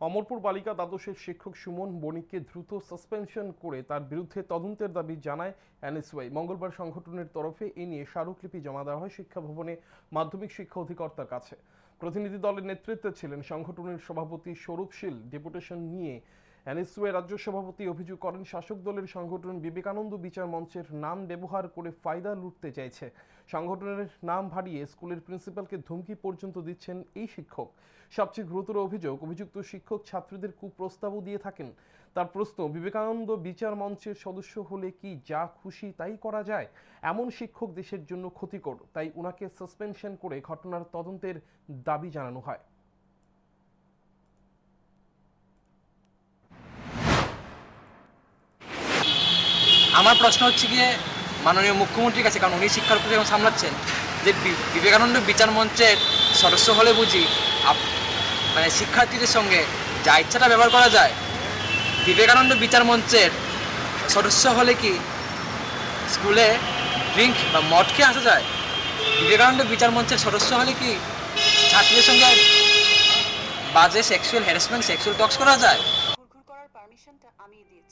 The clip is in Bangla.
অমরপুর বালিকা দ্বাদশের শিক্ষক সুমন বণিককে দ্রুত সাসপেনশন করে তার বিরুদ্ধে তদন্তের দাবি জানায় এনএসওয়াই। মঙ্গলবার সংগঠনের তরফে এ নিয়ে স্মারকলিপি জমা দেওয়া হয় শিক্ষা ভবনে মাধ্যমিক শিক্ষা অধিকর্তার কাছে। প্রতিনিধি দলের নেতৃত্বে ছিলেন সংগঠনের সভাপতি স্বরূপশীল ডেপুটেশন নিয়ে এনএসওয়ে রাজ্য সভাপতি অভিযোগ করেন, শাসক দলের সংগঠন বিবেকানন্দ বিচার মঞ্চের নাম ব্যবহার করে ফায়দা লুটতে চাইছে। সংগঠনের নাম ভারিয়ে স্কুলের প্রিন্সিপালকে ধমকি পর্যন্ত দিচ্ছেন এই শিক্ষক। সবচেয়ে গুরুতর অভিযোগ, অভিযুক্ত শিক্ষক ছাত্রীদের কুপ্রস্তাবও দিয়ে থাকেন। তার প্রশ্ন, বিবেকানন্দ বিচার মঞ্চের সদস্য হলে কি যা খুশি তাই করা যায়? এমন শিক্ষক দেশের জন্য ক্ষতিকর, তাই উনাকে সাসপেনশন করে ঘটনার তদন্তের দাবি জানানো হয়। আমার প্রশ্ন হচ্ছে গিয়ে মাননীয় মুখ্যমন্ত্রীর কাছে, কারণ উনি শিক্ষার উপর যখন সামলাচ্ছেন, যে বিবেকানন্দ বিচার মঞ্চের সদস্য হলে বুঝি মানে শিক্ষার্থীদের সঙ্গে যা ইচ্ছাটা ব্যবহার করা যায়, বিবেকানন্দ বিচার মঞ্চের সদস্য হলে কি স্কুলে ড্রিঙ্ক বা মদ খেয়ে আসা যায়? বিবেকানন্দ বিচার মঞ্চের সদস্য হলে কি ছাত্রীদের সঙ্গে বাজে সেক্সুয়াল হ্যারাসমেন্ট সেক্সুয়াল টক্স করা যায়? পারমিশনটা আমি দিই